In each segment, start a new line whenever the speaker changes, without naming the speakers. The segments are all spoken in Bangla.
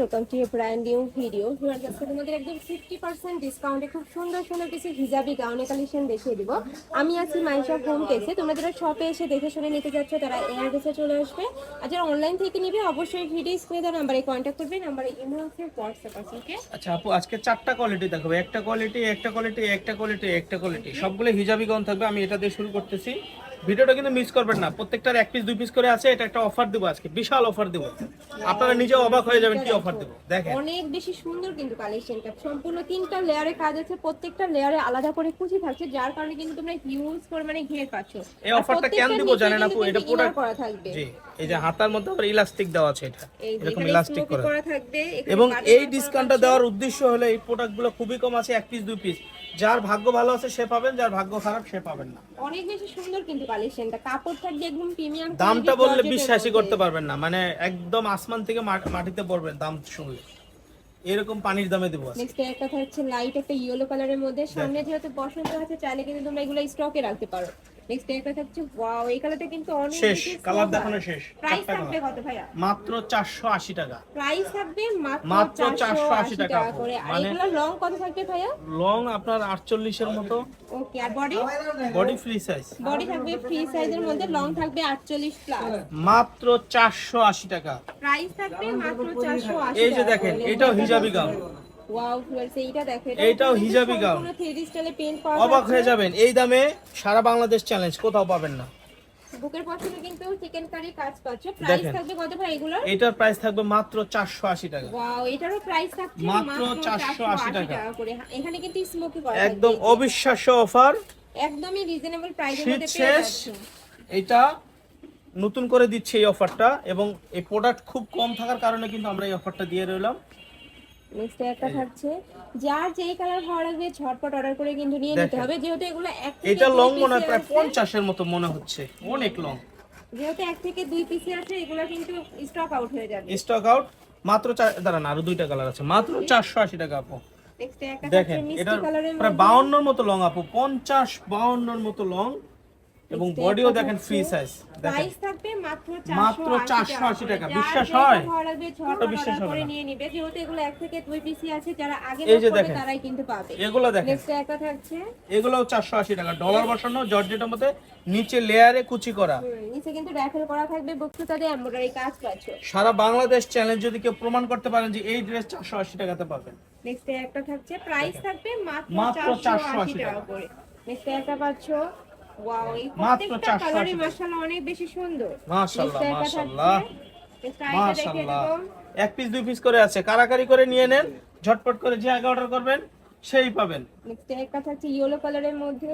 Welcome to brand new video viewers আজকে তোমাদের একদম ফিফটি পার্সেন্ট ডিসকাউন্টে খুব সুন্দর সুন্দর কিছু হিজাবি গাউনে কালেকশন দেখিয়ে দিব। আমি আছি মাইশা হোম পেসে তোমরা যারা শপে এসে দেখে শুনে নিতে যাচ্ছ, তারা এয়ার বেসে চলে আসবে। আর যারা অনলাইন থেকে নিবে, অবশ্যই ভিডিও স্ক্রিনে দেওয়া নাম্বারে কন্ট্যাক্ট করবে নাম্বারে ইমো আছে হোয়াটসঅ্যাপ আছে ওকে
আচ্ছা আপু, আজকে চারটা কোয়ালিটি দেখাবো। একটা কোয়ালিটি একটা কোয়ালিটি একটা কোয়ালিটি একটা কোয়ালিটি সবগুলো হিজাবি গাউন থাকবে, আমি এটা দিয়ে শুরু করতেছি। ভিডিওটা কিন্তু মিস করবেন না। প্রত্যেকটার এক পিস দুই পিস করে আছে এটা একটা অফার দেবো আজকে। বিশাল অফার দেবো। আপনারা নিজে অবাক হয়ে যাবেন কি অফার দেবো। দেখেন।
অনেক বেশি সুন্দর কিন্তু কালেকশনটা সম্পূর্ণ তিনটা লেয়ারে কাজ আছে প্রত্যেকটা লেয়ারে আলাদা করে কুচি থাকছে যার কারণে কিন্তু তোমরা হিউজ পরিমাণে ঘিরে পাচ্ছ।
এই অফারটা কেন দেবো জানেন আপু এটা
পুরো
প্রোডাক্ট
করা থাকবে।
জি। এই যে হাতার মধ্যে আবার ইলাস্টিক দেওয়া আছে এটা। এরকম ইলাস্টিক করা।
থাকবে
এবং এই ডিসকাউন্টটা দেওয়ার উদ্দেশ্য হলো এই প্রোডাক্টগুলো খুবই কম আছে এক পিস দুই পিস যার ভাগ্য ভালো আছে সে পাবেন যার ভাগ্য খারাপ সে পাবেন না।
অনেক বেশি সুন্দর কিন্তু কালেকশনটা কাপড় থাকবে একদম প্রিমিয়াম
দামটা বললে বিশ্বাসই করতে পারবেন না। মানে একদম আসমান থেকে মাটিতে পড়বেন দাম শুনলে। এরকম পানির দামে দেবো।
নেক্সট একটা থাকছে লাইট একটা ইয়েলো কালারের মধ্যে। সামনে যেহেতু বসন্ত আছে চাইলে কিন্তু তোমরা এগুলো স্টকে রাখতে পারো। নেক্সট একটা থাকছে ওয়াও এই কালারটা কিন্তু অনেক
শেষ কালার দেখানো শেষ
প্রাইস থাকবে কত ভাইয়া?
মাত্র চারশো আশি টাকা।
প্রাইস থাকবে মাত্র
মাত্র
480
480 টাকা
করে। আর
মানে-
এগুলো লং কত থাকবে ভাইয়া?
লং আপনার আটচল্লিশের মতো।
ওকে আর body
body free size
body থাকবে ফ্রি সাইজের মধ্যে লং থাকবে 48 প্লাস
মাত্র চারশো আশি টাকা।
প্রাইস থাকবে মাত্র 480
এই যে দেখেন এটাও হিজাবি গাউন
ওয়াও ভিউয়ার্স এইটা দেখো
এইটাও হিজাবি gown।
3D স্টাইলে পেইন্ট করা
অবাক হয়ে যাবেন এই দামে সারা বাংলাদেশ চ্যালেঞ্জ কোথাও পাবেন না।
বুকের কিন্তু চিকেন কারি কাজ পাচ্ছ প্রাইস থাকবে কত ভাই এগুলোর
এটার প্রাইস থাকবে মাত্র চারশো আশি টাকা।
ওয়াও এটারও প্রাইস থাকছে
মাত্র
মাত্র
480
480
টাকা।
টাকা। করে। এখানে কিন্তু স্মোকি করা
একদম অবিশ্বাস্য অফার
একদমই রিজনেবল প্রাইসের মধ্যে পেয়ে
শেষ। এটা নতুন করে দিচ্ছে এই অফারটা এবং এই প্রোডাক্ট খুব কম থাকার কারণে কিন্তু আমরা এই অফারটা দিয়ে রইলাম।
নেক্সট একটা থাকছে। যার যেই কালার ভালো লাগবে ঝটপট অর্ডার করে কিন্তু নিয়ে নিতে হবে। যেহেতু এগুলো এক
এটা লং মনে হয় প্রায়
আছে।
পঞ্চাশের মতো মনে হচ্ছে। অনেক লং
যেহেতু এক থেকে দুই পিসে আছে এগুলো কিন্তু স্টক আউট হয়ে যাবে।
স্টক আউট মাত্র দাঁড়ান আরও দুইটা কালার আছে। মাত্র চারশো আশি টাকা আপু। দেখেন এটা প্রায় বাউন্নর মতো লং আপু। পঞ্চাশ বাউন্নর মতো লং এবং বডিও দেখেন ফ্রি সাইজ
প্রাইস থাকবে মাত্র
মাত্র
480
480 টাকা। বিশ্বাস হয়? বিশ্বাস হবে
করে নিয়ে নিবে। যেহেতু এগুলো এক থেকে দুই পিসি আছে যারা আগে
এই যে দেখেন।
তারাই কিন্তু পাবে।
এগুলো দেখেন।
নেক্সট একটা থাকছে।
এগুলোও চারশো আশি টাকা। ডলার বসানো জর্জেটের মধ্যে নিচে লেয়ারে কুচি করা।
নিচে কিন্তু র্যাফেল করা থাকবে বক্তৃতাতে এমব্রয়ডারি কাজ পাচ্ছ।
সারা বাংলাদেশ চ্যালেঞ্জ যদি কেউ প্রমাণ করতে পারেন যে এই ড্রেস চারশো আশি টাকাতে পাবেন।
নেক্সট একটা থাকছে। প্রাইস থাকবে মাত্র
মাত্র
480
480
টাকা করে। নেক্সট একটা পাচ্ছ। ওয়াও এই প্রত্যেকটা
480
কালারই মাশাআল্লাহ অনেক বেশি সুন্দর।
মাশাআল্লাহ, মাশাআল্লাহ। মাশাআল্লাহ। এক পিস দুই পিস করে আছে। কারাকারি করে নিয়ে নেন। ঝটপট করে যে আগে অর্ডার করবেন সেই পাবেন।
নেক্সট একটা থাকছে ইয়েলো কালারের মধ্যে।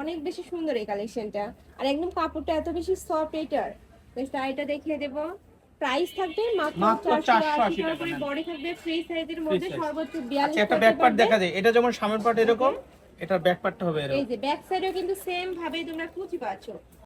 অনেক বেশি সুন্দর এই কালেকশনটা আর একদম কাপড়টা এত বেশি সফট এটার। নেক্সট আইটা দেখিয়ে দেব। প্রাইস থাকবে মাত্র
মাত্র
480
480
টাকা করে। বডি থাকবে ফ্রি সাইজের মধ্যে। সর্বোচ্চ
আচ্ছা
42
একটা ব্যাক পার্ট দেখা যায়। এটা যেমন সামনের পার্ট এরকম এটার ব্যাক পার্টটা হবে
এই যে ব্যাক সাইডেও কিন্তু সেম ভাবে তোমরা কুচি পাচ্ছ।